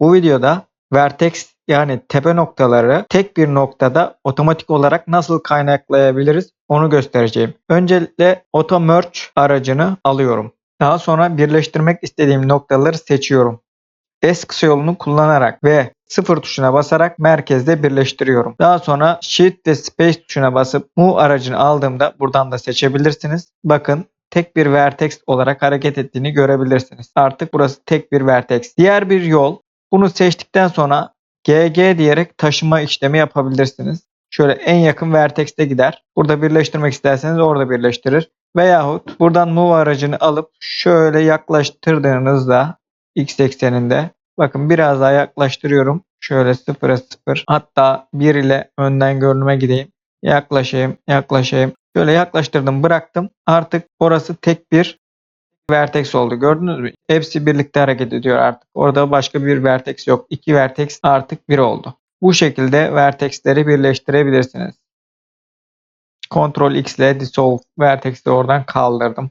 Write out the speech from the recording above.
Bu videoda vertex yani tepe noktaları tek bir noktada otomatik olarak nasıl kaynaklayabiliriz onu göstereceğim. Öncelikle Auto Merge aracını alıyorum. Daha sonra birleştirmek istediğim noktaları seçiyorum. S kısa yolunu kullanarak ve sıfır tuşuna basarak merkezde birleştiriyorum. Daha sonra Shift ve Space tuşuna basıp Move aracını aldığımda buradan da seçebilirsiniz. Bakın tek bir vertex olarak hareket ettiğini görebilirsiniz. Artık burası tek bir vertex. Diğer bir yol bunu seçtikten sonra GG diyerek taşıma işlemi yapabilirsiniz. Şöyle en yakın vertex'te gider. Burada birleştirmek isterseniz orada birleştirir. Veyahut buradan move aracını alıp şöyle yaklaştırdığınızda x ekseninde bakın biraz daha yaklaştırıyorum. Şöyle 0'a 0 hatta 1 ile önden görünüme gideyim. Yaklaşayım yaklaşayım. Şöyle yaklaştırdım bıraktım. Artık orası tek bir vertex oldu. Gördünüz mü? Hepsi birlikte hareket ediyor artık. Orada başka bir vertex yok. İki vertex artık bir oldu. Bu şekilde vertexleri birleştirebilirsiniz. Ctrl X ile dissolve vertex'i oradan kaldırdım.